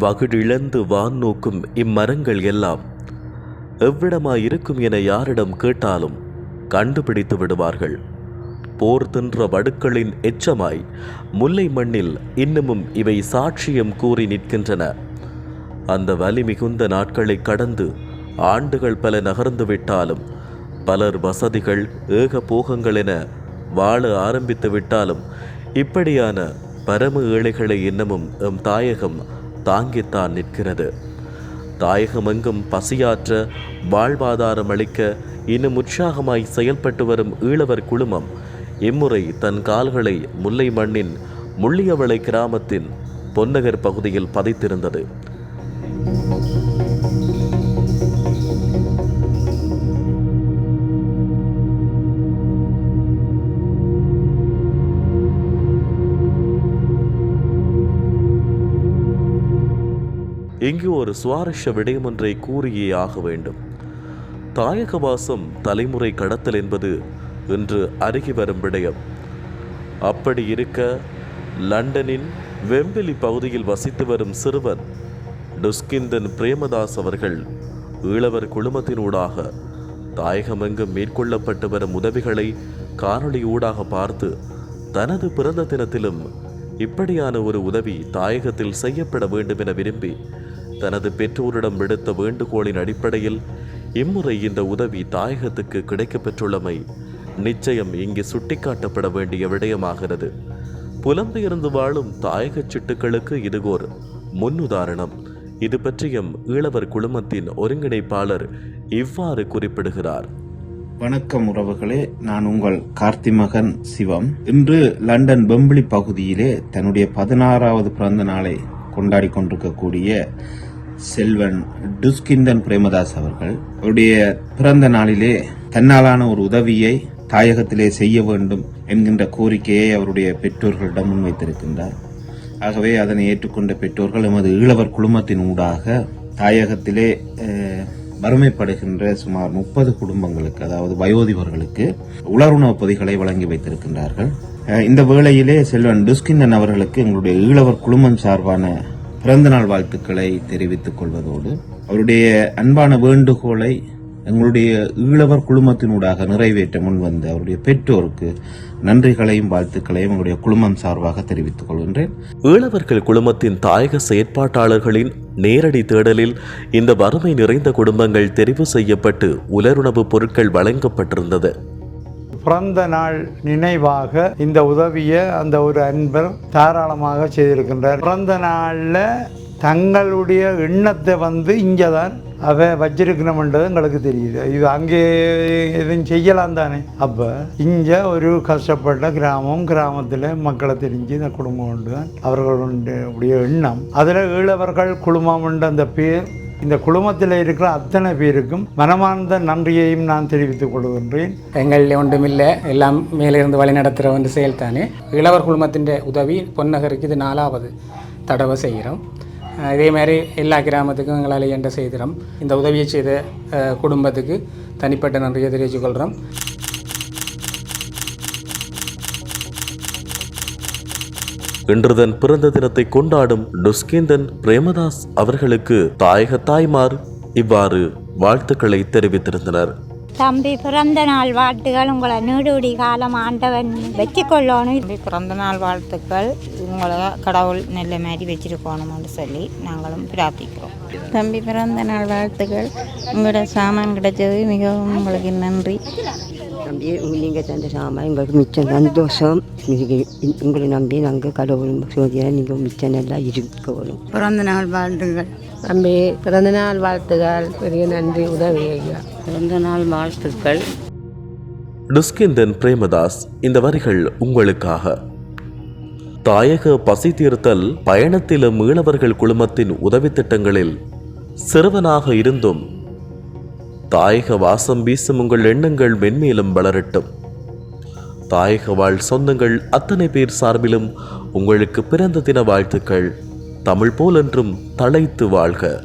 வகுடிழந்து வான் நோக்கும் இம்மரங்கள் எல்லாம் எவ்விடமாயிருக்கும் என யாரிடம் கேட்டாலும் கண்டுபிடித்து விடுவார்கள். போர் தின்ற வடுக்களின் எச்சமாய் முல்லை மண்ணில் இன்னமும் இவை சாட்சியம் கூறி நிற்கின்றன. அந்த வலி மிகுந்த நாட்களை கடந்து ஆண்டுகள் பல நகர்ந்து விட்டாலும் பலர் வசதிகள் ஏக போகங்கள் என வாழ ஆரம்பித்து விட்டாலும் இப்படியான பரம ஏழைகளை இன்னமும் எம் தாயகம் தாங்கித்தான் நிற்கிறது. தாயகமெங்கும் பசியாற்ற வாழ்வாதாரம் அளிக்க இன்னும் உற்சாகமாய் செயல்பட்டு வரும் ஈழவர் குழுமம் இம்முறை தன் கால்களை முல்லை மண்ணின் முள்ளியவளை கிராமத்தின் பொன்னகர் பகுதியில் பதித்திருந்தது. இங்கு ஒரு சுவாரஸ்ய விடயம் ஒன்றை கூறியே ஆக வேண்டும். தாயகவாசம் தலைமுறை கடத்தல் என்பது இன்று அருகி வரும் விடயம். அப்படி இருக்க லண்டனின் வெம்பிலி பகுதியில் வசித்து வரும் சிறுவன் டுஸ்கிந்தன் பிரேமதாஸ் அவர்கள் ஈழவர் குழுமத்தினூடாக தாயகமெங்கும் மேற்கொள்ளப்பட்டு வரும் உதவிகளை காணொளி ஊடாக பார்த்து தனது பிறந்த தினத்திலும் இப்படியான ஒரு உதவி தாயகத்தில் செய்யப்பட வேண்டும் என விரும்பி தனது பெற்றோரிடம் விடுத்த வேண்டுகோளின் அடிப்படையில் இம்முறை இந்த உதவி தாயகத்துக்கு கிடைக்கப்பெற்றுள்ளமை நிச்சயம் இங்கு சுட்டிக்காட்டப்பட வேண்டிய விடயமாகிறது. புலம்பெயர்ந்து வாழும் தாயகச் சிட்டுக்களுக்கு இதுகோர் முன்னுதாரணம். இது பற்றியும் ஈழவர் குழுமத்தின் ஒருங்கிணைப்பாளர் இவ்வாறு குறிப்பிடுகிறார். வணக்கம் உறவுகளே நான் உங்கள் கார்த்திமகன் சிவம். இன்று லண்டன் பெம்பிளி பகுதியிலே தன்னுடைய பதினாறாவது பிறந்த நாளை கொண்டாடி கொண்டிருக்கக்கூடிய செல்வன் டுஸ்கிந்தன் பிரேமதாஸ் அவர்கள் அவருடைய பிறந்த நாளிலே தன்னாலான ஒரு உதவியை தாயகத்திலே செய்ய வேண்டும் என்கின்ற கோரிக்கையை அவருடைய பெற்றோர்களிடம் முன்வைத்திருக்கின்றார். ஆகவே அதனை ஏற்றுக்கொண்ட பெற்றோர்கள் எமது ஈழவர் குழுமத்தின் ஊடாக தாயகத்திலே வறுமைப்படுகின்ற சுமார் முப்பது குடும்பங்களுக்கு அதாவது வயோதிபர்களுக்கு உலருணவு பொதிகளை வழங்கி வைத்திருக்கின்றார்கள். இந்த வேளையிலே செல்வன் டுஸ்கிந்தன் அவர்களுக்கு எங்களுடைய ஈழவர் குழுமம் சார்பான பிறந்தநாள் வாழ்த்துக்களை தெரிவித்துக் கொள்வதோடு அவருடைய அன்பான வேண்டுகோளை எங்களுடைய ஈழவர் குழுமத்தினூடாக நிறைவேற்ற முன்வந்த அவருடைய பெற்றோருக்கு நன்றிகளையும் வாழ்த்துக்களையும் எங்களுடைய குழுமம் சார்பாக தெரிவித்துக் கொள்கின்றேன். ஈழவர்கள் குழுமத்தின் தாயக செயற்பாட்டாளர்களின் நேரடி தேடலில் இந்த வறுமை நிறைந்த குடும்பங்கள் தெரிவு செய்யப்பட்டு உலருணவு பொருட்கள் வழங்கப்பட்டிருந்தது. பிறந்த நாள் நினைவாக இந்த உதவியை அந்த ஒரு அன்பர் தாராளமாக செய்திருக்கின்றார். பிறந்த நாளில் தங்களுடைய எண்ணத்தை வந்து இங்கே தான் அவ வச்சிருக்கணும்ன்றது எங்களுக்கு தெரியுது. இது அங்கே எதுவும் செய்யலாம் தானே. அப்போ இங்கே ஒரு கஷ்டப்பட்ட கிராமம் கிராமத்தில் மக்களை தெரிஞ்சு இந்த குடும்பம் உண்டு. அவர்களுடைய எண்ணம். அதில் ஈழவர்கள் குழுமம் உண்டு அந்த பேர். இந்த குழுமத்தில் இருக்கிற அத்தனை பேருக்கும் மனமார்ந்த நன்றியையும் நான் தெரிவித்துக் கொள்கின்றேன். எங்களில் ஒன்றுமில்லை. எல்லாம் மேலிருந்து வழி நடத்துகிற வந்து செயல்தானே? இளவர் குழுமத்தின் உதவி பொன்னகருக்கு இது நாலாவது தடவை செய்கிறோம். இதே மாதிரி எல்லா கிராமத்துக்கும் எங்களால் இயன்ற செய்கிறோம் இந்த உதவியை செய்த குடும்பத்துக்கு தனிப்பட்ட நன்றியை தெரிவித்துக் கொள்கிறோம் இன்று தன் பிறந்த தினத்தை கொண்டாடும் டுஸ்கிந்தன் பிரேமதாஸ் அவர்களுக்கு தாயக தாய்மார் இவ்வாறு வாழ்த்துக்களை தெரிவித்திருந்தனர். தம்பி பிறந்த நாள் வாழ்த்துகள் உங்களை நீடூடி காலம் ஆண்டவன் வச்சுக்கொள்ளணும் தம்பி பிறந்த நாள் வாழ்த்துக்கள். உங்களை கடவுள் நல்ல மாதிரி வச்சிருக்கணும்னு சொல்லி நாங்களும் பிரார்த்திக்கிறோம். தம்பி பிறந்த நாள் வாழ்த்துக்கள். உங்களோட சாமான் கிடைச்சது மிகவும் உங்களுக்கு நன்றி. தம்பி நீங்கள் தந்த சாமான் எங்களுக்கு மிச்சம் சந்தோஷம் உங்களை நம்பி நாங்கள் கடவுள் சோதியாக நீங்கள் மிச்சம் நல்லா இருக்கணும் பிறந்த நாள் வாழ்த்துக்கள் தம்பி பிறந்த நாள் வாழ்த்துகள். பெரிய நன்றி உதவி பிறந்த நாள் வாழ்த்துக்கள். டுஸ்கிந்தன் பிரேமதாஸ் இந்த வரிகள் உங்களுக்காக. தாயக பசி தீர்த்தல் பயணத்திலும் மீனவர்கள் குழுமத்தின் உதவி திட்டங்களில் சிறுவனாக இருந்தும் தாயக வாசம் வீசும் உங்கள் எண்ணங்கள் மென்மேலும் வளரட்டும். தாயக வாழ் சொந்தங்கள் அத்தனை பேர் சார்பிலும் உங்களுக்கு பிறந்த தின வாழ்த்துக்கள். தமிழ் போலென்றும் தழைத்து வாழ்க.